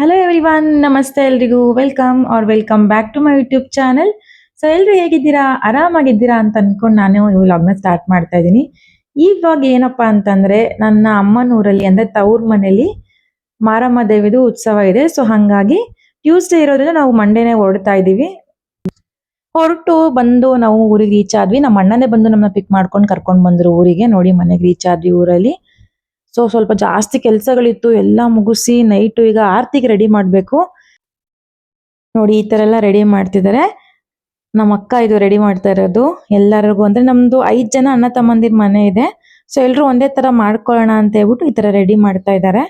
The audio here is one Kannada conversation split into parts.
ಹಲೋ ಎವ್ರಿವನ್ ನಮಸ್ತೆ ಎಲ್ರಿಗೂ. Welcome are welcome back to my YouTube channel so ಎಲ್ರು ಹೇಗಿದ್ದೀರಾ? ಆರಾಮಾಗಿದ್ದೀರಾ ಅಂತ ಅನ್ಕೊಂಡು ನಾನು ಈ ವ್ಲಾಗ್ನ ಸ್ಟಾರ್ಟ್ ಮಾಡ್ತಾ ಇದ್ದೀನಿ. ಈ ವ್ಲಾಗ್ ಏನಪ್ಪಾ ಅಂತಂದ್ರೆ, ನನ್ನ ಅಮ್ಮನೂರಲ್ಲಿ ಅಂದ್ರೆ ತವ್ರ ಮನೆಯಲ್ಲಿ ಮಾರಮ್ಮ ದೇವಿದು ಉತ್ಸವ ಇದೆ. ಸೊ ಹಂಗಾಗಿ ಟ್ಯೂಸ್ಡೇ ಇರೋದ್ರಿಂದ ನಾವು ಮಂಡೇನೆ ಹೊರಡ್ತಾ ಇದ್ದೀವಿ. ಹೊರಟು ಬಂದು ನಾವು ಊರಿಗೆ ರೀಚ್ ಆದ್ವಿ. ನಮ್ಮ ಅಣ್ಣನೇ ಬಂದು ನಮ್ಮನ್ನ ಪಿಕ್ ಮಾಡ್ಕೊಂಡು ಕರ್ಕೊಂಡು ಬಂದ್ರು ಊರಿಗೆ. ನೋಡಿ ಮನೆಗೆ ರೀಚ್ ಆದ್ವಿ ಊರಲ್ಲಿ. ಸೊ ಸ್ವಲ್ಪ ಜಾಸ್ತಿ ಕೆಲಸಗಳಿತ್ತು, ಎಲ್ಲ ಮುಗಿಸಿ ನೈಟು ಈಗ ಆರ್ತಿಗೆ ರೆಡಿ ಮಾಡಬೇಕು. ನೋಡಿ, ಈ ತರ ಎಲ್ಲ ರೆಡಿ ಮಾಡ್ತಿದ್ದಾರೆ ನಮ್ಮ ಅಕ್ಕ ಇದು ರೆಡಿ ಮಾಡ್ತಾ ಇರೋದು. ಎಲ್ಲರಿಗೂ ಅಂದ್ರೆ ನಮ್ದು ಐದು ಜನ ಅಣ್ಣ ತಮ್ಮಂದಿರ ಮನೆ ಇದೆ. ಸೊ ಎಲ್ಲರೂ ಒಂದೇ ತರ ಮಾಡ್ಕೊಳ್ಳೋಣ ಅಂತ ಹೇಳ್ಬಿಟ್ಟು ಈ ತರ ರೆಡಿ ಮಾಡ್ತಾ ಇದ್ದಾರೆ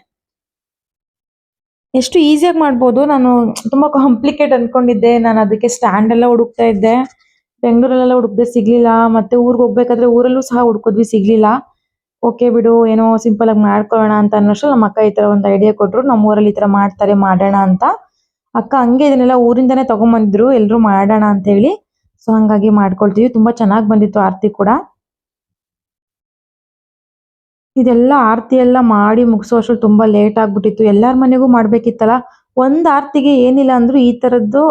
ಎಷ್ಟು ಈಸಿಯಾಗಿ ಮಾಡ್ಬೋದು. ನಾನು ತುಂಬಾ ಕಾಂಪ್ಲಿಕೇಟ್ ಅನ್ಕೊಂಡಿದ್ದೆ. ನಾನು ಅದಕ್ಕೆ ಸ್ಟ್ಯಾಂಡ್ ಎಲ್ಲ ಹುಡುಕ್ತಾ ಇದ್ದೆ. ಬೆಂಗಳೂರಲ್ಲೆಲ್ಲ ಹುಡುಕ್ದೆ ಸಿಗ್ಲಿಲ್ಲ. ಮತ್ತೆ ಊರಿಗೆ ಹೋಗ್ಬೇಕಾದ್ರೆ ಊರಲ್ಲೂ ಸಹ ಹುಡ್ಕಿದ್ವಿ, ಸಿಗ್ಲಿಲ್ಲ. ಓಕೆ ಬಿಡು, ಏನೋ ಸಿಂಪಲ್ ಆಗಿ ಮಾಡ್ಕೊಳ್ಳೋಣ ಅಂತ ಅನ್ನೋಷ್ಟು ನಮ್ಮ ಅಕ್ಕ ಈ ತರ ಒಂದು ಐಡಿಯಾ ಕೊಟ್ರು. ನಮ್ಮ ಊರಲ್ಲಿ ಈ ತರ ಮಾಡ್ತಾರೆ, ಮಾಡೋಣ ಅಂತ. ಅಕ್ಕ ಹಂಗೆ ಇದನ್ನೆಲ್ಲ ಊರಿಂದಾನೇ ತಗೊಂಬಂದಿದ್ರು, ಎಲ್ರು ಮಾಡೋಣ ಅಂತ ಹೇಳಿ. ಸೊ ಹಂಗಾಗಿ ಮಾಡ್ಕೊಳ್ತೀವಿ. ತುಂಬಾ ಚೆನ್ನಾಗಿ ಬಂದಿತ್ತು ಆರತಿ ಕೂಡ. ಇದೆಲ್ಲ ಆರತಿ ಎಲ್ಲ ಮಾಡಿ ಮುಗಿಸೋಷ್ಟ್ರಲ್ಲಿ ತುಂಬಾ ಲೇಟ್ ಆಗ್ಬಿಟ್ಟಿತ್ತು. ಎಲ್ಲಾರ ಮನೆಗೂ ಮಾಡ್ಬೇಕಿತ್ತಲ್ಲ? ಒಂದ್ ಆರತಿಗೆ ಏನಿಲ್ಲ ಅಂದ್ರು ಈ ತರದ್ದು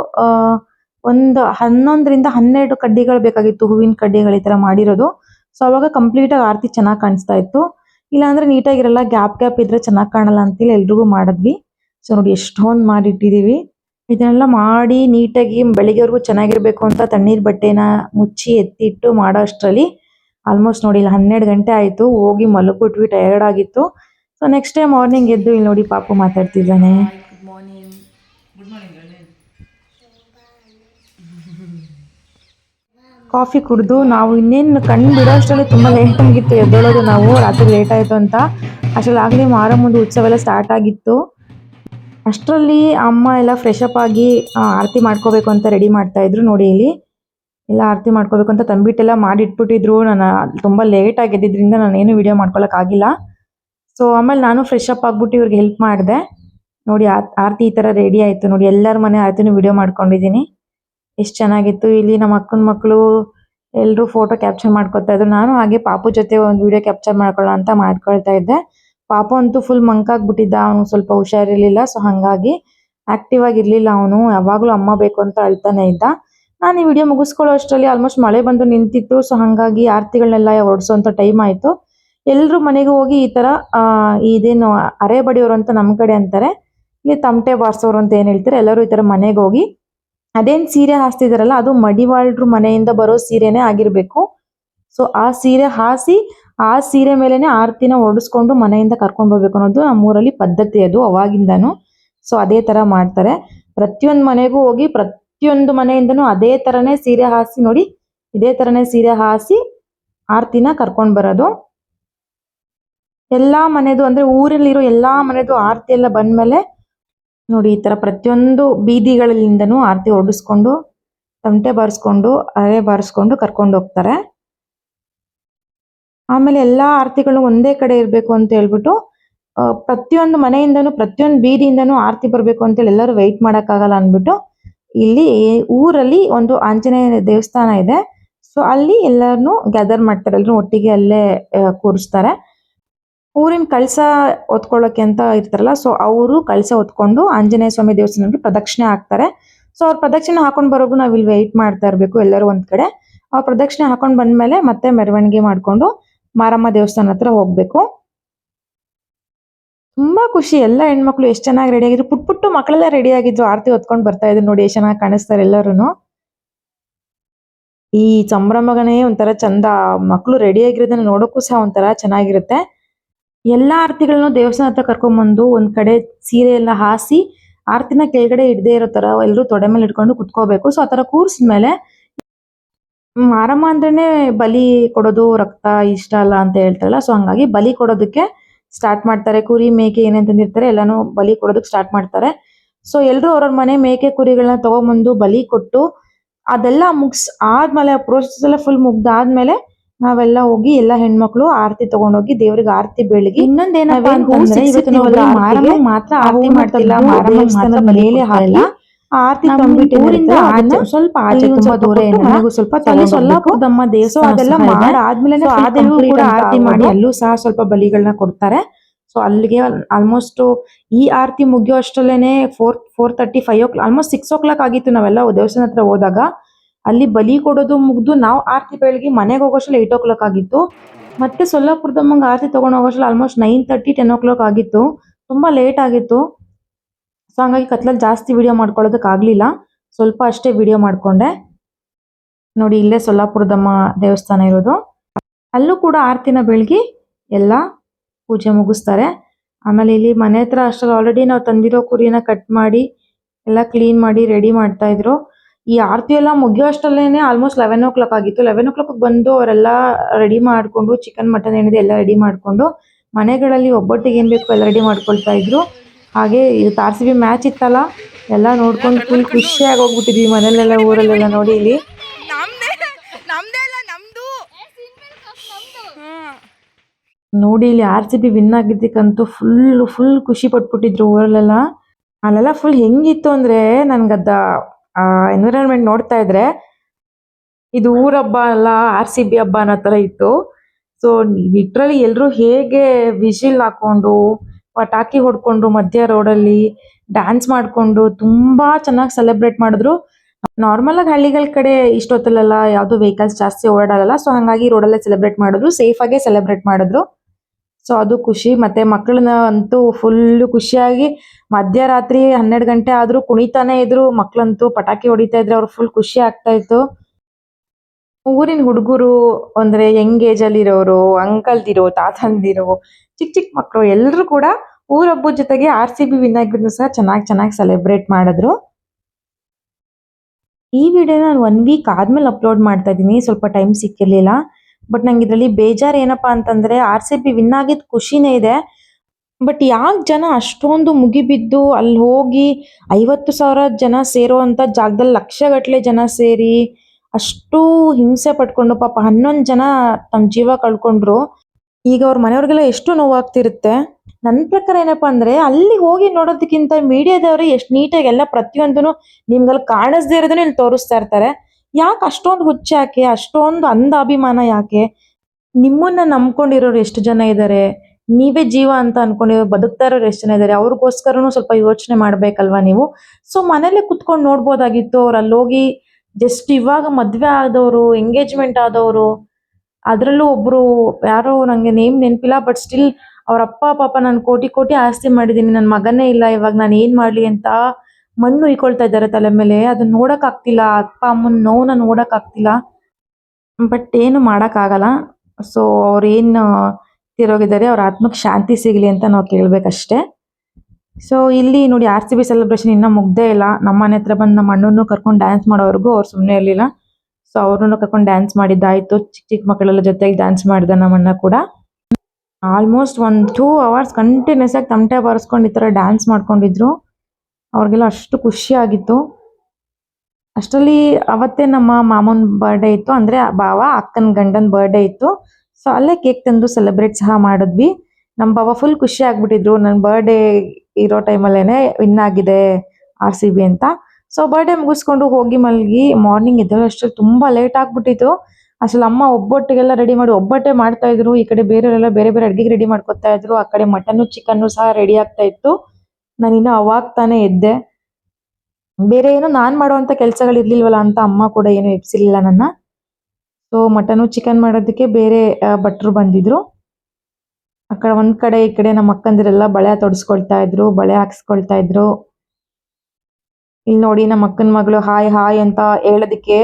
ಒಂದು ಹನ್ನೊಂದರಿಂದ ಹನ್ನೆರಡು ಕಡ್ಡಿಗಳು ಬೇಕಾಗಿತ್ತು. ಹೂವಿನ ಕಡ್ಡಿಗಳು ಈ ತರ ಮಾಡಿರೋದು. ಸೊ ಅವಾಗ ಕಂಪ್ಲೀಟ್ ಆಗಿ ಆರತಿ ಚೆನ್ನಾಗಿ ಕಾಣಿಸ್ತಾ ಇತ್ತು. ಇಲ್ಲಾಂದ್ರೆ ನೀಟಾಗಿರಲ್ಲ ಗ್ಯಾಪ್ ಗ್ಯಾಪ್ ಇದ್ರೆ ಚೆನ್ನಾಗಿ ಕಾಣಲ್ಲ ಅಂತೇಳಿ ಎಲ್ರಿಗೂ ಮಾಡಿದ್ವಿ. ಸೊ ನೋಡಿ ಎಷ್ಟೊಂದು ಮಾಡಿಟ್ಟಿದೀವಿ. ಇದನ್ನೆಲ್ಲ ಮಾಡಿ ನೀಟಾಗಿ ಬೆಳಿಗ್ಗೆವರೆಗೂ ಚೆನ್ನಾಗಿರ್ಬೇಕು ಅಂತ ತಣ್ಣೀರ್ ಬಟ್ಟೆನ ಮುಚ್ಚಿ ಎತ್ತಿಟ್ಟು ಮಾಡೋ ಅಷ್ಟರಲ್ಲಿ ಆಲ್ಮೋಸ್ಟ್ ನೋಡಿ ಇಲ್ಲಿ ಹನ್ನೆರಡು ಗಂಟೆ ಆಯ್ತು. ಹೋಗಿ ಮಲಗ್ಬಿಟ್ವಿ ಟಯರ್ಡ್ ಆಗಿತ್ತು. ಸೊ ನೆಕ್ಸ್ಟ್ ಡೇ ಮಾರ್ನಿಂಗ್ ಎದ್ದು ಇಲ್ಲಿ ನೋಡಿ ಪಾಪು ಮಾತಾಡ್ತಿದ್ದಾನೆ good morning good morning coffee ಕುಡಿದು ನಾವು ಇನ್ನೇನು ಕಣ್ಣು ಬಿಡೋ ಅಷ್ಟರಲ್ಲಿ ತುಂಬಾ ಲೇಟ್ ಆಗಿತ್ತು, ಎದ್ದೇಳೋದು ನಾವು, ರಾತ್ರಿ ಲೇಟ್ ಆಯಿತು ಅಂತ. ಅಷ್ಟ್ರಲ್ಲಿ ಮಾರ ಮಾರಮ್ಮಂದು ಉತ್ಸವ ಎಲ್ಲ ಸ್ಟಾರ್ಟ್ ಆಗಿತ್ತು. ಅಷ್ಟರಲ್ಲಿ ಅಮ್ಮ ಎಲ್ಲ ಫ್ರೆಶ್ ಅಪ್ ಆಗಿ ಆರತಿ ಮಾಡ್ಕೋಬೇಕು ಅಂತ ರೆಡಿ ಮಾಡ್ತಾ ಇದ್ರು ನೋಡಿ ಇಲ್ಲಿ. ಎಲ್ಲ ಆರತಿ ಮಾಡ್ಕೋಬೇಕು ಅಂತ ತಂಬಿಟ್ಟೆಲ್ಲ ಮಾಡಿ ಇಟ್ಬಿಟ್ಟಿದ್ರು ನಾನು ತುಂಬಾ ಲೇಟ್ ಆಗಿದ್ದರಿಂದ ನಾನು ಏನು ವಿಡಿಯೋ ಮಾಡ್ಕೊಳಕ್ಕಾಗಿಲ್ಲ ಸೊ ಆಮೇಲೆ ನಾನು ಫ್ರೆಶ್ ಅಪ್ ಆಗ್ಬಿಟ್ಟು ಇವ್ರಿಗೆ ಹೆಲ್ಪ್ ಮಾಡಿದೆ. ನೋಡಿ ಆರತಿ ಈ ತರ ರೆಡಿ ಆಯಿತು. ನೋಡಿ, ಎಲ್ಲರ ಮನೆ ಆರತಿನೂ ವಿಡಿಯೋ ಮಾಡ್ಕೊಂಡಿದ್ದೀನಿ. ಎಷ್ಟು ಚೆನ್ನಾಗಿತ್ತು. ಇಲ್ಲಿ ನಮ್ಮ ಅಕ್ಕನ ಮಕ್ಕಳು ಎಲ್ರು ಫೋಟೋ ಕ್ಯಾಪ್ಚರ್ ಮಾಡ್ಕೊತಾ ಇದ್ರು. ನಾನು ಹಾಗೆ ಪಾಪು ಜೊತೆ ಒಂದು ವಿಡಿಯೋ ಕ್ಯಾಪ್ಚರ್ ಮಾಡ್ಕೊಳ್ಳೋಣ ಅಂತ ಮಾಡ್ಕೊಳ್ತಾ ಇದ್ದೆ. ಪಾಪು ಅಂತೂ ಫುಲ್ ಮಂಕಾಗ್ಬಿಟ್ಟಿದ್ದ ಅವನು ಸ್ವಲ್ಪ ಹುಷಾರಿರ್ಲಿಲ್ಲ ಸೊ ಹಂಗಾಗಿ ಆಕ್ಟಿವ್ ಆಗಿರ್ಲಿಲ್ಲ ಅವನು. ಯಾವಾಗ್ಲೂ ಅಮ್ಮ ಬೇಕು ಅಂತ ಅಳ್ತಾನೆ ಇದ್ದ. ನಾನು ಈ ವಿಡಿಯೋ ಮುಗಿಸ್ಕೊಳ್ಳೋ ಅಷ್ಟರಲ್ಲಿ ಆಲ್ಮೋಸ್ಟ್ ಮಳೆ ಬಂದು ನಿಂತಿತ್ತು. ಸೊ ಹಂಗಾಗಿ ಆರ್ತಿಗಳನ್ನೆಲ್ಲ ಹೊಡ್ಸೋಂತ ಟೈಮ್ ಆಯ್ತು. ಎಲ್ರು ಮನೆಗೆ ಹೋಗಿ ಈ ತರ ಇದೇನು ಅರೆ ಬಡಿಯೋರು ಅಂತ ನಮ್ ಕಡೆ ಅಂತಾರೆ. ಇಲ್ಲಿ ತಮಟೆ ಬಾರ್ಸೋರು ಅಂತ ಏನ್ ಹೇಳ್ತಾರೆ? ಎಲ್ಲರೂ ಈ ತರ ಮನೆಗೆ ಹೋಗಿ ಅದೇನ್ ಸೀರೆ ಹಾಸ್ತಿದಾರಲ್ಲ, ಅದು ಮಡಿವಾಳ್ರು ಮನೆಯಿಂದ ಬರೋ ಸೀರೆನೇ ಆಗಿರ್ಬೇಕು. ಸೊ ಆ ಸೀರೆ ಹಾಸಿ, ಆ ಸೀರೆ ಮೇಲೆನೆ ಆರತಿನ ಹೊಡಿಸ್ಕೊಂಡು ಮನೆಯಿಂದ ಕರ್ಕೊಂಡು ಹೋಗ್ಬೇಕು ಅನ್ನೋದು ನಮ್ಮೂರಲ್ಲಿ ಪದ್ಧತಿ ಅದು ಅವಾಗಿಂದಾನು. ಸೊ ಅದೇ ತರ ಮಾಡ್ತಾರೆ. ಪ್ರತಿಯೊಂದು ಮನೆಗೂ ಹೋಗಿ ಪ್ರತಿಯೊಂದು ಮನೆಯಿಂದನು ಅದೇ ತರನೇ ಸೀರೆ ಹಾಸಿ ನೋಡಿ, ಇದೇ ತರನೇ ಸೀರೆ ಹಾಸಿ ಆರತಿನ ಕರ್ಕೊಂಡ್ ಬರೋದು. ಎಲ್ಲಾ ಮನೆದು ಅಂದ್ರೆ ಊರಲ್ಲಿರೋ ಎಲ್ಲಾ ಮನೆದು ಆರತಿ ಎಲ್ಲ ಬಂದ್ಮೇಲೆ ನೋಡಿ, ಈ ತರ ಪ್ರತಿಯೊಂದು ಬೀದಿಗಳಿಂದನು ಆರತಿ ಹೊಡಿಸ್ಕೊಂಡು ತಮಟೆ ಬಾರಿಸ್ಕೊಂಡು, ಅರೆ ಬಾರಿಸ್ಕೊಂಡು ಕರ್ಕೊಂಡು ಹೋಗ್ತಾರೆ. ಆಮೇಲೆ ಎಲ್ಲಾ ಆರತಿಗಳು ಒಂದೇ ಕಡೆ ಇರಬೇಕು ಅಂತ ಹೇಳ್ಬಿಟ್ಟು ಪ್ರತಿಯೊಂದು ಮನೆಯಿಂದನೂ, ಪ್ರತಿಯೊಂದು ಬೀದಿಯಿಂದನು ಆರತಿ ಬರ್ಬೇಕು ಅಂತೇಳಿ ಎಲ್ಲರೂ ವೆಯ್ಟ್ ಮಾಡೋಕ್ಕಾಗಲ್ಲ ಅಂದ್ಬಿಟ್ಟು, ಇಲ್ಲಿ ಊರಲ್ಲಿ ಒಂದು ಆಂಜನೇಯ ದೇವಸ್ಥಾನ ಇದೆ. ಸೊ ಅಲ್ಲಿ ಎಲ್ಲರನ್ನೂ ಗ್ಯಾದರ್ ಮಾಡ್ತಾರೆ ಎಲ್ಲರೂ ಒಟ್ಟಿಗೆ ಅಲ್ಲೇ ಕೂರಿಸ್ತಾರೆ. ಊರಿನ ಕಳಸ ಹೊತ್ಕೊಳ್ಳೋಕೆ ಅಂತ ಇರ್ತಾರಲ್ಲ ಸೊ ಅವರು ಕಳಸ ಹೊತ್ಕೊಂಡು ಆಂಜನೇಯ ಸ್ವಾಮಿ ದೇವಸ್ಥಾನಕ್ಕೆ ಪ್ರದಕ್ಷಿಣೆ ಹಾಕ್ತಾರೆ. ಸೊ ಅವ್ರ ಪ್ರದಕ್ಷಿಣೆ ಹಾಕೊಂಡ್ ಬರೋದು ನಾವು ಇಲ್ಲಿ ವೆಯ್ಟ್ ಮಾಡ್ತಾ ಇರಬೇಕು ಎಲ್ಲರೂ ಒಂದ್ ಕಡೆ. ಅವ್ರ ಪ್ರದಕ್ಷಿಣೆ ಹಾಕೊಂಡ್ ಬಂದ್ಮೇಲೆ ಮತ್ತೆ ಮೆರವಣಿಗೆ ಮಾಡ್ಕೊಂಡು ಮಾರಮ್ಮ ದೇವಸ್ಥಾನ ಹತ್ರ ಹೋಗ್ಬೇಕು. ತುಂಬಾ ಖುಷಿ, ಎಲ್ಲ ಹೆಣ್ಮಕ್ಳು ಎಷ್ಟು ಚೆನ್ನಾಗಿ ರೆಡಿ ಆಗಿದ್ರು. ಪುಟ್ ಪುಟ್ಟು ಮಕ್ಕಳೆಲ್ಲ ರೆಡಿ ಆಗಿದ್ರು, ಆರತಿ ಹೊತ್ಕೊಂಡು ಬರ್ತಾ ಇದ್ರು ನೋಡಿ, ಎಷ್ಟ್ ಚೆನ್ನಾಗಿ ಕಾಣಿಸ್ತಾರೆ ಎಲ್ಲರೂ ಈ ಸಂಭ್ರಮಗನೇ ಒಂಥರ ಚಂದ ಮಕ್ಕಳು ರೆಡಿ ಆಗಿರೋದನ್ನ ನೋಡೋಕ್ಕೂ ಸಹ ಒಂಥರ ಚೆನ್ನಾಗಿರುತ್ತೆ. ಎಲ್ಲಾ ಆರತಿಗಳನ್ನು ದೇವಸ್ಥಾನ ಹತ್ರ ಕರ್ಕೊಂಡ್ಬಂದು ಒಂದ್ ಕಡೆ ಸೀರೆ ಎಲ್ಲ ಹಾಸಿ ಆರತಿನ ಕೆಳಗಡೆ ಇಡದೇ ಇರೋ ತರ ಎಲ್ಲರೂ ತೊಡೆ ಮೇಲೆ ಇಟ್ಕೊಂಡು ಕುತ್ಕೋಬೇಕು. ಸೊ ಆತರ ಕೂರಿಸಿದ್ಮೇಲೆ ಮಾರಮ್ಮ ಅಂದ್ರೇನೆ ಬಲಿ ಕೊಡೋದು ರಕ್ತ ಇಷ್ಟ ಅಲ್ಲ ಅಂತ ಹೇಳ್ತಾರಲ್ಲ ಸೊ ಹಂಗಾಗಿ ಬಲಿ ಕೊಡೋದಕ್ಕೆ ಸ್ಟಾರ್ಟ್ ಮಾಡ್ತಾರೆ. ಕುರಿ, ಮೇಕೆ ಏನಂತಂದಿರ್ತಾರೆ ತಂದಿರ್ತಾರೆ ಎಲ್ಲಾನು ಬಲಿ ಕೊಡೋದಕ್ಕೆ ಸ್ಟಾರ್ಟ್ ಮಾಡ್ತಾರೆ. ಸೊ ಎಲ್ರು ಅವ್ರವ್ರ ಮನೆ ಮೇಕೆ ಕುರಿಗಳನ್ನ ತಗೊಂಬಂದು ಬಲಿ ಕೊಟ್ಟು ಅದೆಲ್ಲ ಮುಗ್ಸ್, ಆದ್ಮೇಲೆ ಪ್ರೋಸೆಸ್ ಎಲ್ಲ ಫುಲ್ ಮುಗ್ದಾದ್ಮೇಲೆ ನಾವೆಲ್ಲ ಹೋಗಿ ಎಲ್ಲ ಹೆಣ್ಮಕ್ಳು ಆರತಿ ತಗೊಂಡೋಗಿ ದೇವ್ರಿಗೆ ಆರತಿ ಬೆಳಗಿ ಇನ್ನೊಂದೇನಪ್ಪ ಅಂತಂದ್ರೆ ಇವತ್ತು ಮಾತ್ರ ಆರತಿ ಮಾಡ್ತಿಲ್ಲ. ಮೇಲೆ ನಮ್ಮ ಆಚೆ ಸ್ವಲ್ಪ ಆಚೆ ತುಂಬಾ ಸ್ವಲ್ಪ ದೂರ ದೇವಸ್ಥಾನ ಅದೆಲ್ಲ ಸಹ ಇದೆ. ಮಾಡಾದ್ಮೇಲೆ ಆ ದೇವ್ರು ಕೂಡ ಕೂಡ ಆರತಿ ಮಾಡಿ ಅಲ್ಲೂ ಸಹ ಸ್ವಲ್ಪ ಬಲಿಗಳನ್ನ ಕೊಡ್ತಾರೆ. ಸೊ ಅಲ್ಲಿಗೆ ಆಲ್ಮೋಸ್ಟ್ ಈ ಆರತಿ ಮುಗಿಯೋ ಅಷ್ಟರಲ್ಲೇನೆ four four thirty five o'clock almost six o'clock ಆಗಿತ್ತು ನಾವೆಲ್ಲ ದೇವಸ್ಥಾನ ಹತ್ರ ಹೋದಾಗ. ಅಲ್ಲಿ ಬಲಿ ಕೊಡೋದು ಮುಗ್ದು ನಾವು ಆರತಿ ಬೆಳಗ್ಗೆ ಮನೆಗೆ ಹೋಗೋಷ್ಟು ಏಯ್ಟ್ ಓ ಕ್ಲಾಕ್ ಆಗಿತ್ತು. ಮತ್ತೆ ಸೊಲ್ಲಾಪುರದಮ್ಮಂಗೆ ಆರತಿ ತಗೊಂಡು ಹೋಗೋಷ್ಟು almost nine thirty ten o'clock ಆಗಿತ್ತು. ತುಂಬ ಲೇಟ್ ಆಗಿತ್ತು. ಸೊ ಹಂಗಾಗಿ ಕತ್ಲಲ್ಲಿ ಜಾಸ್ತಿ ವಿಡಿಯೋ ಮಾಡ್ಕೊಳ್ಳೋದಕ್ಕಾಗಲಿಲ್ಲ. ಸ್ವಲ್ಪ ಅಷ್ಟೇ ವಿಡಿಯೋ ಮಾಡಿಕೊಂಡೆ. ನೋಡಿ, ಇಲ್ಲೇ ಸೊಲ್ಲಾಪುರದಮ್ಮ ದೇವಸ್ಥಾನ ಇರೋದು. ಅಲ್ಲೂ ಕೂಡ ಆರತಿನ ಬೆಳಗ್ಗೆ ಎಲ್ಲ ಪೂಜೆ ಮುಗಿಸ್ತಾರೆ. ಆಮೇಲೆ ಇಲ್ಲಿ ಮನೆ ಹತ್ರ ಅಷ್ಟರಲ್ಲಿ ಆಲ್ರೆಡಿ ನಾವು ತಂದಿರೋ ಕುರಿನ ಕಟ್ ಮಾಡಿ, ಎಲ್ಲ ಕ್ಲೀನ್ ಮಾಡಿ ರೆಡಿ ಮಾಡ್ತಾ ಇದ್ರು. ಈ ಆರತಿ ಎಲ್ಲ ಮುಗಿಯೋ ಆಲ್ಮೋಸ್ಟ್ ಲೆವೆನ್ ಓ ಕ್ಲಾಕ್ ಆಗಿತ್ತು. ಲೆವೆನ್ ಓ ಕ್ಲಾಕ್ ಬಂದು ಅವರೆಲ್ಲ ರೆಡಿ ಮಾಡಿಕೊಂಡು ಚಿಕನ್ ಮಟನ್ ಏನಿದೆ ಎಲ್ಲ ರೆಡಿ ಮಾಡಿಕೊಂಡು ಮನೆಗಳಲ್ಲಿ ಒಬ್ಬಟ್ಟಿಗೆ ಏನು ಬೇಕು ಎಲ್ಲ ರೆಡಿ ಮಾಡ್ಕೊಳ್ತಾ ಇದ್ರು. ಹಾಗೆ ಇದು ಆರ್ ಸಿ ಬಿ ಮ್ಯಾಚ್ ಇತ್ತಲ್ಲ ಎಲ್ಲ ನೋಡ್ಕೊಂಡು ಫುಲ್ ಖುಷಿಯಾಗಿ ಹೋಗ್ಬಿಟ್ಟಿದ್ವಿ ಮನೇಲೆಲ್ಲ ಊರಲ್ಲೆಲ್ಲ ನೋಡಿ ಇಲ್ಲಿ. ನೋಡಿ ಇಲ್ಲಿ ಆರ್ ಸಿ ಬಿ ವಿನ್ ಆಗಿದ್ದಕ್ಕಂತೂ ಫುಲ್ ಫುಲ್ ಖುಷಿ ಪಟ್ಬಿಟ್ಟಿದ್ರು ಊರಲ್ಲೆಲ್ಲ. ಅಲ್ಲೆಲ್ಲ ಫುಲ್ ಹೆಂಗಿತ್ತು ಅಂದ್ರೆ ನನ್ಗದ ಎನ್ವಿರಾನ್ಮೆಂಟ್ ನೋಡ್ತಾ ಇದ್ರೆ ಇದು ಊರ ಹಬ್ಬ ಅಲ್ಲ ಆರ್ ಸಿ ಬಿ ಹಬ್ಬ ಅನ್ನೋ ತರ ಇತ್ತು. ಸೊ ಲಿಟ್ರಲಿ ಎಲ್ರು ಹೇಗೆ ವಿಜಿಲ್ ಹಾಕೊಂಡು, ಪಟಾಕಿ ಹೊಡ್ಕೊಂಡು ಮಧ್ಯ ರೋಡಲ್ಲಿ ಡ್ಯಾನ್ಸ್ ಮಾಡ್ಕೊಂಡು ತುಂಬಾ ಚೆನ್ನಾಗಿ ಸೆಲೆಬ್ರೇಟ್ ಮಾಡಿದ್ರು. ನಾರ್ಮಲ್ ಆಗಿ ಹಳ್ಳಿಗಳ ಕಡೆ ಇಷ್ಟೊತ್ತಲ್ಲೆಲ್ಲ ಯಾವ್ದು ವೆಹಿಕಲ್ಸ್ ಜಾಸ್ತಿ ಓಡಾಡಲ್ಲ. ಸೊ ಹಂಗಾಗಿ ರೋಡಲ್ಲೇ ಸೆಲೆಬ್ರೇಟ್ ಮಾಡಿದ್ರು. ಸೇಫ್ ಆಗಿ ಸೆಲೆಬ್ರೇಟ್ ಮಾಡಿದ್ರು. ಸೊ ಅದು ಖುಷಿ. ಮತ್ತೆ ಮಕ್ಕಳನ್ನ ಅಂತೂ ಫುಲ್ ಖುಷಿಯಾಗಿ ಮಧ್ಯರಾತ್ರಿ ಹನ್ನೆರಡು ಗಂಟೆ ಆದ್ರೂ ಕುಣಿತಾನೆ ಇದ್ರು. ಮಕ್ಕಳಂತೂ ಪಟಾಕಿ ಹೊಡಿತಾ ಇದ್ರೆ ಅವ್ರು ಫುಲ್ ಖುಷಿ ಆಗ್ತಾ ಇತ್ತು. ಊರಿನ ಹುಡುಗರು ಅಂದ್ರೆ ಯಂಗ್ ಏಜ್ ಅಲ್ಲಿ ಇರೋರು ಅಂಕಲ್ದಿರೋ ತಾತಂದಿರೋ ಚಿಕ್ಕ ಚಿಕ್ಕ ಮಕ್ಕಳು ಎಲ್ಲರೂ ಕೂಡ ಊರ ಜೊತೆಗೆ ಆರ್ ಸಿ ಬಿ ವಿನಾಯಕರನ್ನು ಸಹ ಚೆನ್ನಾಗಿ ಚೆನ್ನಾಗಿ ಸೆಲೆಬ್ರೇಟ್ ಮಾಡಿದ್ರು. ಈ ವಿಡಿಯೋ ನಾನು ಒನ್ ವೀಕ್ ಆದ್ಮೇಲೆ ಅಪ್ಲೋಡ್ ಮಾಡ್ತಾ ಇದ್ದೀನಿ. ಸ್ವಲ್ಪ ಟೈಮ್ ಸಿಕ್ಕಿರ್ಲಿಲ್ಲ. ಬಟ್ ನಂಗೆ ಇದರಲ್ಲಿ ಬೇಜಾರು ಏನಪ್ಪಾ ಅಂತಂದ್ರೆ ಆರ್ ಸಿ ಬಿ ವಿನ್ ಆಗಿದ್ ಖುಷಿನೇ ಇದೆ. ಬಟ್ ಯಾಕೆ ಜನ ಅಷ್ಟೊಂದು ಮುಗಿಬಿದ್ದು ಅಲ್ಲಿ ಹೋಗಿ ಐವತ್ತು ಸಾವಿರ ಜನ ಸೇರುವಂತ ಜಾಗದಲ್ಲಿ ಲಕ್ಷಗಟ್ಟಲೆ ಜನ ಸೇರಿ ಅಷ್ಟು ಹಿಂಸೆ ಪಟ್ಕೊಂಡು ಪಾಪ ಹನ್ನೊಂದು ಜನ ತಮ್ಮ ಜೀವ ಕಳ್ಕೊಂಡ್ರು. ಈಗ ಅವ್ರ ಮನೆಯವ್ರಿಗೆಲ್ಲ ಎಷ್ಟು ನೋವಾಗ್ತಿರುತ್ತೆ. ನನ್ನ ಪ್ರಕಾರ ಏನಪ್ಪ ಅಂದ್ರೆ ಅಲ್ಲಿ ಹೋಗಿ ನೋಡೋದಕ್ಕಿಂತ ಮೀಡಿಯಾದವರು ಎಷ್ಟು ನೀಟಾಗಿ ಎಲ್ಲ ಪ್ರತಿಯೊಂದನ್ನು ನಿಮ್ಗಲ್ಲಿ ಕಾಣಿಸ್ದೇ ಇರೋದನ್ನ ಇಲ್ಲಿ ತೋರಿಸ್ತಾ ಇರ್ತಾರೆ. ಯಾಕೆ ಅಷ್ಟೊಂದು ಹುಚ್ಚ ಯಾಕೆ? ಅಷ್ಟೊಂದು ಅಂದಾಭಿಮಾನ ಯಾಕೆ? ನಿಮ್ಮನ್ನ ನಂಬ್ಕೊಂಡಿರೋರು ಎಷ್ಟು ಜನ ಇದ್ದಾರೆ ನೀವೇ ಜೀವ ಅಂತ ಅನ್ಕೊಂಡಿರೋ, ಬದುಕ್ತಾ ಇರೋರು ಎಷ್ಟು ಜನ ಇದ್ದಾರೆ ಅವ್ರಿಗೋಸ್ಕರನು ಸ್ವಲ್ಪ ಯೋಚನೆ ಮಾಡ್ಬೇಕಲ್ವಾ ನೀವು? ಸೊ ಮನೇಲೆ ಕುತ್ಕೊಂಡು ನೋಡ್ಬೋದಾಗಿತ್ತು. ಅವ್ರು ಅಲ್ಲೋಗಿ ಜಸ್ಟ್ ಇವಾಗ ಮದ್ವೆ ಆದವರು ಎಂಗೇಜ್ಮೆಂಟ್ ಆದವರು, ಅದ್ರಲ್ಲೂ ಒಬ್ರು ಯಾರೋ ನಂಗೆ ನೇಮ್ ನೆನಪಿಲ್ಲ ಬಟ್ ಸ್ಟಿಲ್ ಅವ್ರ ಅಪ್ಪ ಪಾಪ ನಾನು ಕೋಟಿ ಕೋಟಿ ಆಸ್ತಿ ಮಾಡಿದೀನಿ. ನನ್ನ ಮಗನೇ ಇಲ್ಲ, ಇವಾಗ ನಾನು ಏನ್ ಮಾಡ್ಲಿ ಅಂತ ಮಣ್ಣು ಇಕೊಳ್ತಾ ಇದ್ದಾರೆ ತಲೆ ಮೇಲೆ. ಅದನ್ನ ನೋಡಕ್ ಆಗ್ತಿಲ್ಲ. ಅಪ್ಪ ಅಮ್ಮನ ನೋವನ್ನ ನೋಡಕ್ ಆಗ್ತಿಲ್ಲ. ಬಟ್ ಏನು ಮಾಡಕ್ ಆಗಲ್ಲ. ಸೊ ಅವ್ರ ಏನ್ ತಿರೋಗಿದ್ದಾರೆ, ಅವ್ರ ಆತ್ಮಕ್ಕೆ ಶಾಂತಿ ಸಿಗ್ಲಿ ಅಂತ ನಾವು ಕೇಳ್ಬೇಕಷ್ಟೇ. ಸೊ ಇಲ್ಲಿ ನೋಡಿ ಆರ್ ಸಿ ಬಿ ಸೆಲೆಬ್ರೇಷನ್ ಇನ್ನೂ ಮುಗ್ದೇ ಇಲ್ಲ. ನಮ್ಮ ಮನೆ ಹತ್ರ ಬಂದು ನಮ್ಮ ಅಣ್ಣನ್ನು ಕರ್ಕೊಂಡು ಡ್ಯಾನ್ಸ್ ಮಾಡೋವರೆಗೂ ಅವ್ರು ಸುಮ್ಮನೆ ಇರಲಿಲ್ಲ. ಸೊ ಅವ್ರನ್ನು ಕರ್ಕೊಂಡು ಡ್ಯಾನ್ಸ್ ಮಾಡಿದ್ದಾಯ್ತು. ಚಿಕ್ಕ ಚಿಕ್ಕ ಮಕ್ಕಳೆಲ್ಲ ಜೊತೆಗೆ ಡ್ಯಾನ್ಸ್ ಮಾಡಿದ ನಮ್ಮ ಅಣ್ಣ ಕೂಡ. ಆಲ್ಮೋಸ್ಟ್ ಒಂದು ಟೂ ಅವರ್ಸ್ ಕಂಟಿನ್ಯೂಸ್ ಆಗಿ ತಮಟೆ ಬಾರಿಸ್ಕೊಂಡು ಈ ಥರ ಡ್ಯಾನ್ಸ್ ಮಾಡ್ಕೊಂಡಿದ್ರು. ಅವ್ರಿಗೆಲ್ಲ ಅಷ್ಟು ಖುಷಿ ಆಗಿತ್ತು. ಅಷ್ಟರಲ್ಲಿ ಅವತ್ತೇ ನಮ್ಮ ಮಾಮನ ಬರ್ಡೇ ಇತ್ತು. ಅಂದ್ರೆ ಬಾವ ಅಕ್ಕನ ಗಂಡನ ಬರ್ಡೇ ಇತ್ತು. ಸೊ ಅಲ್ಲೇ ಕೇಕ್ ತಂದು ಸೆಲೆಬ್ರೇಟ್ ಸಹ ಮಾಡಿದ್ವಿ. ನಮ್ಮ ಬಾವ ಫುಲ್ ಖುಷಿ ಆಗ್ಬಿಟ್ಟಿದ್ರು. ನನ್ನ ಬರ್ಡೇ ಇರೋ ಟೈಮಲ್ಲೇನೆ ವಿನ್ ಆಗಿದೆ ಆರ್ ಸಿ ಬಿ ಅಂತ. ಸೊ ಬರ್ಡೇ ಮುಗಿಸ್ಕೊಂಡು ಹೋಗಿ ಮಲಗಿ ಮಾರ್ನಿಂಗ್ ಇದ್ದರು ಅಷ್ಟರಲ್ಲಿ ತುಂಬಾ ಲೇಟ್ ಆಗ್ಬಿಟ್ಟಿತ್ತು. ಅಸಲು ಅಮ್ಮ ಒಬ್ಬೊಟ್ಟಿಗೆಲ್ಲ ರೆಡಿ ಮಾಡಿ ಒಬ್ಬಟ್ಟೆ ಮಾಡ್ತಾ ಇದ್ರು. ಈ ಕಡೆ ಬೇರೆಯವರೆಲ್ಲ ಬೇರೆ ಬೇರೆ ಅಡುಗೆಗೆ ರೆಡಿ ಮಾಡ್ಕೊತಾ ಇದ್ರು. ಆ ಕಡೆ ಮಟನ್ನು ಚಿಕನ್ನು ಸಹ ರೆಡಿ ಆಗ್ತಾ ಇತ್ತು. ನಾನು ಇನ್ನು ಅವಾಗ ತಾನೇ ಎದ್ದೆ. ಬೇರೆ ಏನೋ ನಾನು ಮಾಡುವಂಥ ಕೆಲಸಗಳು ಇರ್ಲಿಲ್ವಲ್ಲ ಅಂತ ಅಮ್ಮ ಕೂಡ ಏನು ಎಬ್ಸಿರ್ಲಿಲ್ಲ ನನ್ನ. ಸೊ ಮಟನು ಚಿಕನ್ ಮಾಡೋದಕ್ಕೆ ಬೇರೆ ಭಟ್ರು ಬಂದಿದ್ರು. ಆ ಕಡೆ ಒಂದು ಕಡೆ, ಈ ಕಡೆ ನಮ್ಮ ಅಕ್ಕಂದಿರೆಲ್ಲ ಬಳೆ ತೊಡಸ್ಕೊಳ್ತಾ ಇದ್ರು, ಬಳೆ ಹಾಕ್ಸ್ಕೊಳ್ತಾ ಇದ್ರು. ಇಲ್ಲಿ ನೋಡಿ ನಮ್ಮ ಅಕ್ಕನ ಮಗಳು ಹಾಯ್ ಹಾಯ್ ಅಂತ ಹೇಳೋದಕ್ಕೆ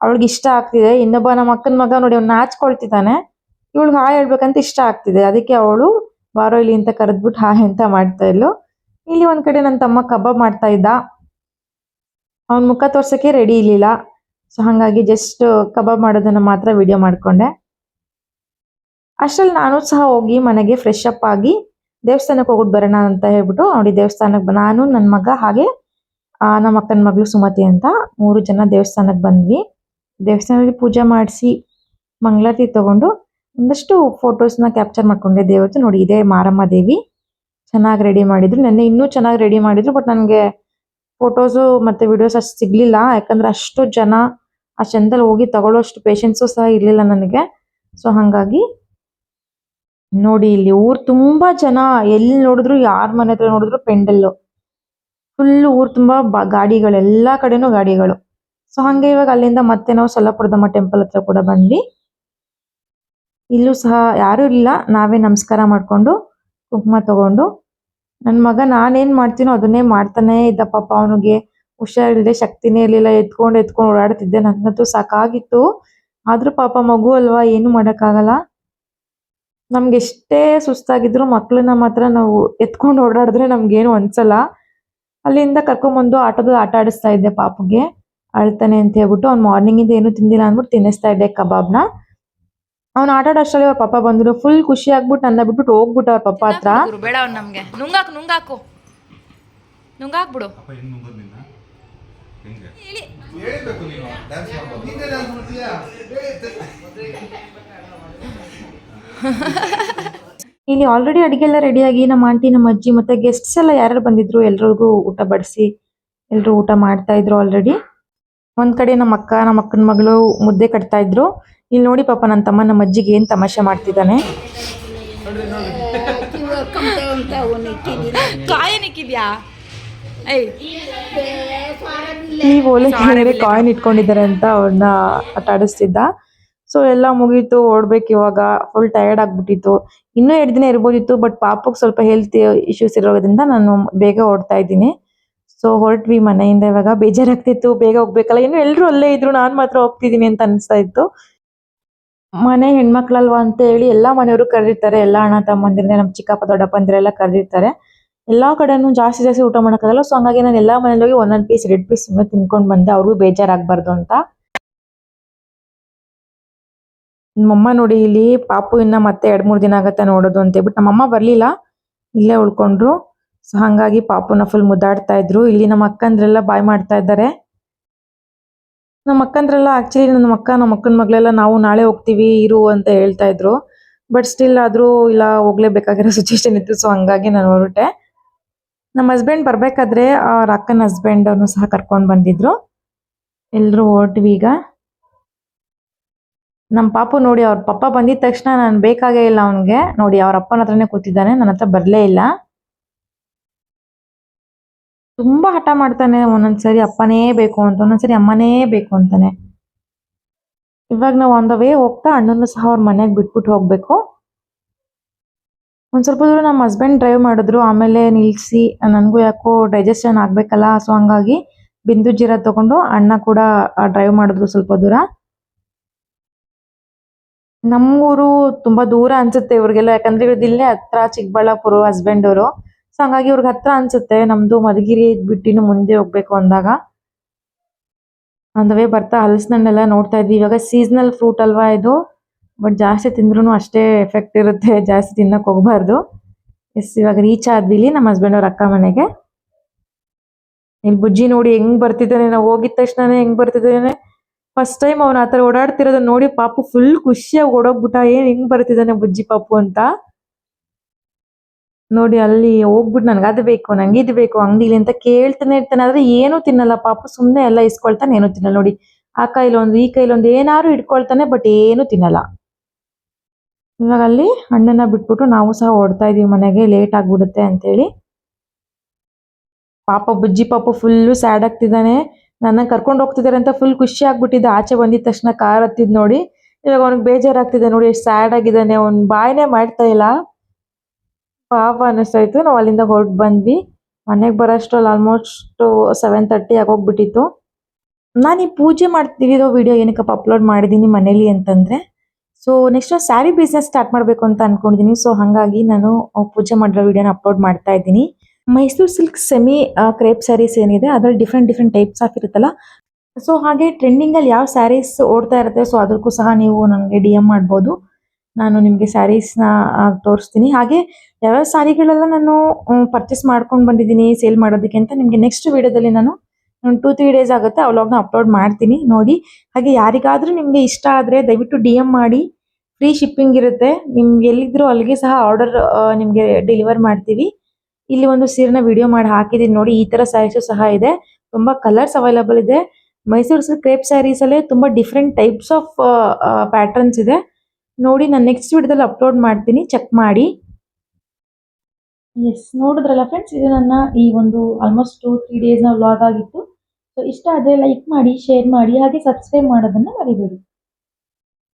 ಅವಳಿಗೆ ಇಷ್ಟ ಆಗ್ತಿದೆ. ಇನ್ನೊಬ್ಬ ನಮ್ಮ ಅಕ್ಕನ ಮಗ ನೋಡಿ ಅವ್ನು ನಾಚ್ಕೊಳ್ತಿದ್ದಾನೆ. ಇವಳಿಗೆ ಹಾಯ್ ಹೇಳ್ಬೇಕಂತ ಇಷ್ಟ ಆಗ್ತಿದೆ. ಅದಕ್ಕೆ ಅವಳು ಬಾರೋ ಇಲ್ಲಿ ಅಂತ ಕರೆದ್ಬಿಟ್ಟು ಹಾಯ್ ಅಂತ ಮಾಡ್ತಾ ಇದ್ಲು. ಇಲ್ಲಿ ಒಂದ್ ಕಡೆ ನನ್ನ ತಮ್ಮ ಕಬಾಬ್ ಮಾಡ್ತಾ ಇದ್ದ. ಅವನ ಮುಖ ತೋರ್ಸಕ್ಕೆ ರೆಡಿ ಇರ್ಲಿಲ್ಲ. ಸೊ ಹಾಗಾಗಿ ಜಸ್ಟ್ ಕಬಾಬ್ ಮಾಡೋದನ್ನ ಮಾತ್ರ ವಿಡಿಯೋ ಮಾಡ್ಕೊಂಡೆ. ಅಷ್ಟ್ರಲ್ಲಿ ನಾನು ಸಹ ಹೋಗಿ ಮನೆಗೆ ಫ್ರೆಶ್ ಅಪ್ ಆಗಿ ದೇವಸ್ಥಾನಕ್ಕೆ ಹೋಗ್ಬಿಟ್ಟು ಬರೋಣ ಅಂತ ಹೇಳ್ಬಿಟ್ಟು ನೋಡಿ ದೇವಸ್ಥಾನಕ್ಕೆ ನಾನು ನನ್ನ ಮಗ ಹಾಗೆ ನಮ್ಮ ಅಕ್ಕನ ಮಗಳು ಸುಮತಿ ಅಂತ ಮೂರು ಜನ ದೇವಸ್ಥಾನಕ್ಕೆ ಬಂದ್ವಿ. ದೇವಸ್ಥಾನದಲ್ಲಿ ಪೂಜೆ ಮಾಡಿಸಿ ಮಂಗಳಾರತಿ ತಗೊಂಡು ಒಂದಷ್ಟು ಫೋಟೋಸ್ನ ಕ್ಯಾಪ್ಚರ್ ಮಾಡ್ಕೊಂಡೆ ದೇವತ್ತು. ನೋಡಿ, ಇದೇ ಮಾರಮ್ಮ ದೇವಿ. ಚೆನ್ನಾಗಿ ರೆಡಿ ಮಾಡಿದ್ರು. ನೆನ್ನೆ ಇನ್ನೂ ಚೆನ್ನಾಗಿ ರೆಡಿ ಮಾಡಿದ್ರು ಬಟ್ ನನಗೆ ಫೋಟೋಸು ಮತ್ತೆ ವಿಡಿಯೋಸ್ ಅಷ್ಟು ಸಿಗಲಿಲ್ಲ. ಯಾಕಂದ್ರೆ ಅಷ್ಟು ಜನ ಆ ಚಂದಲ್ಲಿ ಹೋಗಿ ತಗೊಳ್ಳೋಷ್ಟು ಪೇಷನ್ಸು ಸಹ ಇರಲಿಲ್ಲ ನನಗೆ. ಸೊ ಹಾಗಾಗಿ ನೋಡಿ ಇಲ್ಲಿ ಊರು ತುಂಬಾ ಜನ ಎಲ್ಲಿ ನೋಡಿದ್ರು, ಯಾರ ಮನೆ ಹತ್ರ ನೋಡಿದ್ರು ಪೆಂಡಲ್ಲು. ಫುಲ್ ಊರು ತುಂಬಾ ಬ- ಗಾಡಿಗಳು, ಎಲ್ಲ ಕಡೆನೂ ಗಾಡಿಗಳು. ಸೊ ಹಂಗೆ ಇವಾಗ ಅಲ್ಲಿಂದ ಮತ್ತೆ ನಾವು ಸೊಲ್ಲಾಪುರದಮ್ಮ ಟೆಂಪಲ್ ಹತ್ರ ಕೂಡ ಬಂದ್ವಿ. ಇಲ್ಲೂ ಸಹ ಯಾರು ಇಲ್ಲ, ನಾವೇ ನಮಸ್ಕಾರ ಮಾಡ್ಕೊಂಡು ಕುಂಕುಮ ತಗೊಂಡು. ನನ್ನ ಮಗ ನಾನೇನ್ ಮಾಡ್ತೀನೋ ಅದನ್ನೇ ಮಾಡ್ತಾನೆ ಇದ್ದ. ಪಾಪ ಅವನಿಗೆ ಹುಷಾರಿಲ್ಲದೆ ಶಕ್ತಿನೇ ಇರಲಿಲ್ಲ. ಎತ್ಕೊಂಡು ಎತ್ಕೊಂಡು ಓಡಾಡ್ತಿದ್ದೆ. ನನಗಂತೂ ಸಾಕಾಗಿತ್ತು. ಆದ್ರೂ ಪಾಪ ಮಗು ಅಲ್ವಾ, ಏನು ಮಾಡೋಕ್ಕಾಗಲ್ಲ. ನಮ್ಗೆ ಎಷ್ಟೇ ಸುಸ್ತಾಗಿದ್ರು ಮಕ್ಕಳನ್ನ ಮಾತ್ರ ನಾವು ಎತ್ಕೊಂಡು ಓಡಾಡಿದ್ರೆ ನಮ್ಗೇನು ಅನ್ಸಲ್ಲ. ಅಲ್ಲಿಂದ ಕರ್ಕೊಂಬಂದು ಆಟದ ಆಟ ಆಡಿಸ್ತಾ ಇದ್ದೆ ಪಾಪಗೆ. ಅಳ್ತಾನೆ ಅಂತ ಹೇಳ್ಬಿಟ್ಟು ಅವ್ನು ಮಾರ್ನಿಂಗ್ ಇಂದ ಏನು ತಿಂದಿಲ್ಲ ಅಂದ್ಬಿಟ್ಟು ತಿನ್ನಿಸ್ತಾ ಇದ್ದೆ ಕಬಾಬ್ನ. ಅವ್ನು ಆಟ ಆಡೋ ಅಷ್ಟರಲ್ಲಿ ಅವ್ರ ಪಪ್ಪ ಬಂದ್ರು. ಫುಲ್ ಖುಷಿ ಆಗ್ಬಿಟ್ಟು ನನ್ನ ಬಿಟ್ಬಿಟ್ಟು ಹೋಗ್ಬಿಟ್ಟು ಅವ್ರ ಪಪ್ಪ ಹತ್ರ. ಗುರು ಬೇಡ ಅವ್ನು ನಮ್ಗೆ. ನುಂಗಾಕು ನುಂಗಾಕು. ನುಂಗಾಕ್ಬಿಡು ಅಪ್ಪ ಹೆಂಗ್ ನುಂಗೋದು ನಿನ್ನ? ಹೆಂಗೆ? ಇಲ್ಲಿ ಆಲ್ರೆಡಿ ಅಡಿಗೆ ಎಲ್ಲ ರೆಡಿಯಾಗಿ ನಮ್ಮ ಆಂಟಿ ನಮ್ಮ ಅಜ್ಜಿ ಮತ್ತೆ ಗೆಸ್ಟ್ಸ್ ಎಲ್ಲ ಯಾರು ಬಂದಿದ್ರು ಎಲ್ರಿಗೂ ಊಟ ಬಡಿಸಿ ಎಲ್ರು ಊಟ ಮಾಡ್ತಾ ಇದ್ರು ಆಲ್ರೆಡಿ ಒಂದ್ ಕಡೆ ನಮ್ಮ ಅಕ್ಕ ನಮ್ಮ ಅಕ್ಕನ ಮಗಳು ಮುದ್ದೆ ಕಟ್ತಾ ಇದ್ರು. ಇಲ್ಲಿ ನೋಡಿ ಪಾಪ ನನ್ನ ತಮ್ಮ ನಮ್ಮ ಅಜ್ಜಿಗೆ ಏನ್ ತಮಾಷೆ ಮಾಡ್ತಿದ್ದಾನೆ? ಈ ಓಲೆ ಕೆಳಗಡೆ ಕಾಯಿನ್ ಇಟ್ಕೊಂಡಿದ್ದಾರೆ ಅಂತ ಅವ್ರನ್ನ ಆಟ ಆಡಿಸ್ತಿದ್ದ ಸೊ ಎಲ್ಲ ಮುಗೀತು ಓಡ್ಬೇಕು ಇವಾಗ. ಫುಲ್ ಟಯರ್ಡ್ ಆಗ್ಬಿಟ್ಟಿತ್ತು. ಇನ್ನೂ ಎರಡು ದಿನ ಇರ್ಬೋದಿತ್ತು ಬಟ್ ಪಾಪಕ್ಕೆ ಸ್ವಲ್ಪ ಹೆಲ್ತ್ ಇಶ್ಯೂಸ್ ಇರೋದ್ರಿಂದ ನಾನು ಬೇಗ ಓಡ್ತಾ ಇದ್ದೀನಿ. ಸೊ ಹೊರಟ್ವಿ ಮನೆಯಿಂದ ಇವಾಗ. ಬೇಜಾರಾಗ್ತಿತ್ತು ಬೇಗ ಹೋಗ್ಬೇಕಲ್ಲ. ಇನ್ನು ಎಲ್ಲರೂ ಅಲ್ಲೇ ಇದ್ರು ನಾನ್ ಮಾತ್ರ ಹೋಗ್ತಿದೀನಿ ಅಂತ ಅನಿಸ್ತಾ ಇತ್ತು. ಮನೆ ಹೆಣ್ಮಕ್ಳಲ್ವಾ ಅಂತ ಹೇಳಿ ಎಲ್ಲಾ ಮನೆಯವರು ಕರೀತಾರೆ ಎಲ್ಲಾ ಅಣ್ಣ ತಮ್ಮಂದಿರು ನಮ್ ಚಿಕ್ಕಪ್ಪ ದೊಡ್ಡಪ್ಪಂದಿರೆಲ್ಲ ಕರೀತಾರೆ ಎಲ್ಲಾ ಕಡೆನೂ ಜಾಸ್ತಿ ಜಾಸ್ತಿ ಊಟ ಮಾಡಕ್ಕಾಗಲ್ಲ. ಸೊ ಹಂಗಾಗಿ ನಾನು ಎಲ್ಲಾ ಮನೇಲಿ ಹೋಗಿ ಒಂದೊಂದ್ ಪೀಸ್ ರೆಡ್ ಪೀಸ್ ಸುಮ್ಮನೆ ತಿನ್ಕೊಂಡ್ ಬಂದೆ. ಅವ್ರಿಗೂ ಬೇಜಾರಾಗಬಾರ್ದು ಅಂತ. ನಮ್ಮಮ್ಮ ನೋಡಿ ಇಲ್ಲಿ ಪಾಪು ಇನ್ನ ಮತ್ತೆ ಎರಡ್ ಮೂರ್ ದಿನ ಆಗತ್ತೆ ನೋಡೋದು ಅಂತ ಹೇಳ್ಬಿಟ್ಟು ನಮ್ಮಮ್ಮ ಬರ್ಲಿಲ್ಲ. ಇಲ್ಲೇ ಉಳ್ಕೊಂಡ್ರು. ಸೊ ಹಂಗಾಗಿ ಪಾಪುನ ಫುಲ್ ಮುದ್ದಾಡ್ತಾ ಇದ್ರು. ಇಲ್ಲಿ ನಮ್ಮ ಅಕ್ಕಂದ್ರೆಲ್ಲ ಬಾಯ್ ಮಾಡ್ತಾ ಇದ್ದಾರೆ. ನಮ್ಮ ಅಕ್ಕಂದ್ರೆಲ್ಲ ಆ್ಯಕ್ಚುಲಿ ನಮ್ಮ ಅಕ್ಕ, ನಮ್ಮ ಅಕ್ಕನ ಮಗಳೆಲ್ಲ ನಾವು ನಾಳೆ ಹೋಗ್ತೀವಿ, ಇರು ಅಂತ ಹೇಳ್ತಾ ಇದ್ರು. ಬಟ್ ಸ್ಟಿಲ್ ಆದ್ರೂ ಇಲ್ಲ, ಹೋಗ್ಲೇಬೇಕಾಗಿರೋ ಸಿಚುವೇಶನ್ ಇತ್ತು ಸೊ ಹಂಗಾಗಿ ನಾನು ಹೊರಟೆ. ನಮ್ಮ ಹಸ್ಬೆಂಡ್ ಬರಬೇಕಾದ್ರೆ ಅವ್ರ ಅಕ್ಕನ ಹಸ್ಬೆಂಡ್ ಅವನು ಸಹ ಕರ್ಕೊಂಡು ಬಂದಿದ್ರು. ಎಲ್ಲರೂ ಹೊರಟ್ವಿ ಈಗ. ನಮ್ಮ ಪಾಪು ನೋಡಿ, ಅವ್ರ ಪಪ್ಪ ಬಂದಿದ ತಕ್ಷಣ ನಾನು ಬೇಕಾಗೇ ಇಲ್ಲ ಅವನಿಗೆ. ನೋಡಿ, ಅವ್ರ ಅಪ್ಪನ ಹತ್ರನೇ ಕೂತಿದ್ದಾನೆ ನನ್ನ ಹತ್ರ ಬರಲೇ ಇಲ್ಲ. ತುಂಬಾ ಹಠ ಮಾಡ್ತಾನೆ, ಒಂದೊಂದ್ಸರಿ ಅಪ್ಪನೇ ಬೇಕು ಅಂತ, ಒಂದೊಂದ್ಸರಿ ಅಮ್ಮನೇ ಬೇಕು ಅಂತಾನೆ. ಇವಾಗ ನಾವು ಆನ್ ದ ವೇ ಹೋಗ್ತಾ ಅಣ್ಣನ್ನು ಸಹ ಅವ್ರ ಮನೆಗೆ ಬಿಟ್ಬಿಟ್ಟು ಹೋಗ್ಬೇಕು. ಒಂದ್ ಸ್ವಲ್ಪ ದೂರ ನಮ್ಮ ಹಸ್ಬೆಂಡ್ ಡ್ರೈವ್ ಮಾಡಿದ್ರು, ಆಮೇಲೆ ನಿಲ್ಸಿ, ನನಗೂ ಯಾಕೋ ಡೈಜೆಷನ್ ಆಗ್ಬೇಕಲ್ಲ ಸೊ ಹಂಗಾಗಿ ಬಿಂದು ಜೀರ ತಗೊಂಡು ಅಣ್ಣ ಕೂಡ ಡ್ರೈವ್ ಮಾಡಿದ್ರು ಸ್ವಲ್ಪ ದೂರ. ನಮ್ಮೂರು ತುಂಬಾ ದೂರ ಅನ್ಸುತ್ತೆ ಇವ್ರಿಗೆಲ್ಲ, ಯಾಕಂದ್ರೆ ಇವ್ರದ್ದು ಇಲ್ಲೇ ಹತ್ರ ಚಿಕ್ಕಬಳ್ಳಾಪುರ ಹಸ್ಬೆಂಡ್ ಅವರು. ಸೊ ಹಂಗಾಗಿ ಇವ್ರಿಗೆ ಹತ್ರ ಅನ್ಸುತ್ತೆ, ನಮ್ದು ಮಧುಗಿರಿ ಬಿಟ್ಟಿನ ಮುಂದೆ ಹೋಗ್ಬೇಕು ಅಂದಾಗ. ಅಂದವೇ ಬರ್ತಾ ಹಲಸಿನಣ್ಣೆಲ್ಲ ನೋಡ್ತಾ ಇದ್ವಿ. ಇವಾಗ ಸೀಸನಲ್ ಫ್ರೂಟ್ ಅಲ್ವಾ ಇದು? ಬಟ್ ಜಾಸ್ತಿ ತಿಂದ್ರೂ ಅಷ್ಟೇ ಎಫೆಕ್ಟ್ ಇರುತ್ತೆ, ಜಾಸ್ತಿ ತಿನ್ನಕ್ ಹೋಗ್ಬಾರ್ದು. ಎಸ್ ಇವಾಗ ರೀಚ್ ಆದ್ವಿ ಇಲ್ಲಿ ನಮ್ಮ ಹಸ್ಬೆಂಡ್ ಅವ್ರ ಅಕ್ಕ ಮನೆಗೆ. ಇಲ್ಲಿ ಬುಜ್ಜಿ ನೋಡಿ ಹೆಂಗ್ ಬರ್ತಿದ್ದಾನೆ, ನಾವು ಹೋಗಿದ ತಕ್ಷಣನೇ ಹೆಂಗ್ ಬರ್ತಿದ್ದಾನೆ. ಫಸ್ಟ್ ಟೈಮ್ ಅವ್ನ ಆತರ ಓಡಾಡ್ತಿರೋದನ್ನ ನೋಡಿ ಪಾಪು ಫುಲ್ ಖುಷಿಯಾಗಿ ಓಡೋಗ್ಬಿಟ್ಟ, ಏನ್ ಹೆಂಗ್ ಬರ್ತಿದ್ದಾನೆ ಬುಜ್ಜಿ ಪಾಪು ಅಂತ. ನೋಡಿ ಅಲ್ಲಿ ಹೋಗ್ಬಿಟ್ಟು ನನಗೆ ಅದು ಬೇಕು, ನಂಗೆ ಇದು ಬೇಕು ಅಂಗಡಿಲಿ ಅಂತ ಕೇಳ್ತಾನೆ ಇರ್ತಾನೆ. ಆದ್ರೆ ಏನು ತಿನ್ನಲ್ಲ. ಪಾಪ ಸುಮ್ಮನೆ ಎಲ್ಲ ಇಸ್ಕೊಳ್ತಾನೆ, ಏನು ತಿನ್ನಲ್ಲ. ನೋಡಿ, ಆ ಕೈಲೊಂದು, ಈ ಕೈಲೊಂದು ಏನಾದ್ರು ಇಟ್ಕೊಳ್ತಾನೆ ಬಟ್ ಏನು ತಿನ್ನಲ್ಲ. ಇವಾಗ ಅಲ್ಲಿ ಅಣ್ಣನ ಬಿಟ್ಬಿಟ್ಟು ನಾವು ಸಹ ಓಡ್ತಾ ಇದೀವಿ ಮನೆಗೆ. ಲೇಟ್ ಆಗ್ಬಿಡುತ್ತೆ ಅಂತೇಳಿ. ಪಾಪ ಬುಜ್ಜಿ ಪಾಪ ಫುಲ್ಲು ಸ್ಯಾಡ್ ಆಗ್ತಿದ್ದಾನೆ. ನನ್ನ ಕರ್ಕೊಂಡು ಹೋಗ್ತಿದ್ದಾರೆ ಅಂತ ಫುಲ್ ಖುಷಿ ಆಗ್ಬಿಟ್ಟಿದ್ದೆ ಆಚೆ ಬಂದಿದ ತಕ್ಷಣ ಕಾರ್ ಹತ್ತಿದ್ ನೋಡಿ. ಇವಾಗ ಅವ್ನಿಗೆ ಬೇಜಾರಾಗ್ತಿದೆ. ನೋಡಿ, ಎಷ್ಟು ಸ್ಯಾಡ್ ಆಗಿದ್ದಾನೆ. ಅವ್ನ್ ಬಾಯ್ನೇ ಮಾಡ್ತಾ ಇಲ್ಲ. ಪಾಪ ಅನ್ನಿಸ್ತಾಯ್ತು ನಾವು ಅಲ್ಲಿಂದ ಹೊರಟು ಬಂದ್ವಿ. ಮನೆಗೆ ಬರೋಷ್ಟ್ರಲ್ಲಿ ಆಲ್ಮೋಸ್ಟ್ ಸೆವೆನ್ ತರ್ಟಿ ಆಗೋಗ್ಬಿಟ್ಟಿತ್ತು. ನಾನು ಈ ಪೂಜೆ ಮಾಡ್ತಿರೋ ವಿಡಿಯೋ ಏನಕ್ಕಪ್ಪ ಅಪ್ಲೋಡ್ ಮಾಡಿದ್ದೀನಿ ಮನೇಲಿ ಅಂತಂದ್ರೆ so next sari business start ಮಾಡಬೇಕು ಅಂತ ಅಂದ್ಕೊಂಡಿದ್ದೀನಿ ಸೊ ಹಾಗಾಗಿ ನಾನು ಪೂಜೆ ಮಾಡಿರೋ ವಿಡಿಯೋನ ಅಪ್ಲೋಡ್ ಮಾಡ್ತಾ ಇದ್ದೀನಿ. Mysuru silk semi crepe sarees ಏನಿದೆ, ಅದರಲ್ಲಿ ಡಿಫ್ರೆಂಟ್ ಡಿಫ್ರೆಂಟ್ ಟೈಪ್ಸ್ ಆಫ್ ಇರುತ್ತಲ್ಲ? ಸೊ ಹಾಗೆ ಟ್ರೆಂಡಿಂಗ್ ಅಲ್ಲಿ ಯಾವ ಸ್ಯಾರೀಸ್ ಓಡ್ತಾ ಇರುತ್ತೆ ಸೊ ಅದಕ್ಕೂ ಸಹ ನೀವು ನನಗೆ ಡಿ ಎಂ ನಾನು ನಿಮಗೆ ಸ್ಯಾರೀಸ್ನ ತೋರಿಸ್ತೀನಿ. ಹಾಗೆ ಯಾವ್ಯಾವ ಸ್ಯಾರಿಗಳೆಲ್ಲ ನಾನು ಪರ್ಚೇಸ್ ಮಾಡ್ಕೊಂಡು ಬಂದಿದ್ದೀನಿ ಸೇಲ್ ಮಾಡೋದಕ್ಕೆ ಅಂತ ನಿಮಗೆ ನೆಕ್ಸ್ಟ್ ವಿಡಿಯೋದಲ್ಲಿ ನಾನು ಟೂ ತ್ರೀ ಡೇಸ್ ಆಗುತ್ತೆ, ಆ ವ್ಲಾಗ್ನ ಅಪ್ಲೋಡ್ ಮಾಡ್ತೀನಿ, ನೋಡಿ. ಹಾಗೆ ಯಾರಿಗಾದರೂ ನಿಮಗೆ ಇಷ್ಟ ಆದರೆ ದಯವಿಟ್ಟು ಡಿ ಮಾಡಿ. ಫ್ರೀ ಶಿಪ್ಪಿಂಗ್ ಇರುತ್ತೆ. ನಿಮ್ಗೆ ಎಲ್ಲಿದ್ರು ಅಲ್ಲಿಗೆ ಸಹ ಆರ್ಡರ್ ನಿಮಗೆ ಡೆಲಿವರ್ ಮಾಡ್ತೀವಿ. ಇಲ್ಲಿ ಒಂದು ಸೀರೆನ ವಿಡಿಯೋ ಮಾಡಿ ಹಾಕಿದ್ದೀನಿ ನೋಡಿ, ಈ ಥರ ಸ್ಯಾರೀಸು ಸಹ ಇದೆ. ತುಂಬಾ ಕಲರ್ಸ್ ಅವೈಲಬಲ್ ಇದೆ. ಮೈಸೂರು ಸಿಲ್ಕ್ ಕ್ರೇಪ್ ಸ್ಯಾರೀಸಲ್ಲೇ ತುಂಬಾ ಡಿಫ್ರೆಂಟ್ ಟೈಪ್ಸ್ ಆಫ್ ಪ್ಯಾಟರ್ನ್ಸ್ ಇದೆ. ನೋಡಿ, ನಾನು ನೆಕ್ಸ್ಟ್ ವಿಡಿಯೋದಲ್ಲಿ ಅಪ್ಲೋಡ್ ಮಾಡ್ತೀನಿ ಚೆಕ್ ಮಾಡಿ. ಎಸ್ ನೋಡಿದ್ರಲ್ಲ ಫ್ರೆಂಡ್ಸ್ ಇದು ನನ್ನ ಈ ಒಂದು ಆಲ್ಮೋಸ್ಟ್ ಟು ತ್ರೀ ಡೇಸ್ನ ವ್ಲಾಗ್ ಆಗಿತ್ತು. ಸೊ ಇಷ್ಟ ಆದರೆ ಲೈಕ್ ಮಾಡಿ ಶೇರ್ ಮಾಡಿ, ಹಾಗೆ ಸಬ್ಸ್ಕ್ರೈಬ್ ಮಾಡೋದನ್ನು ಮರಿಬೇಡಿ.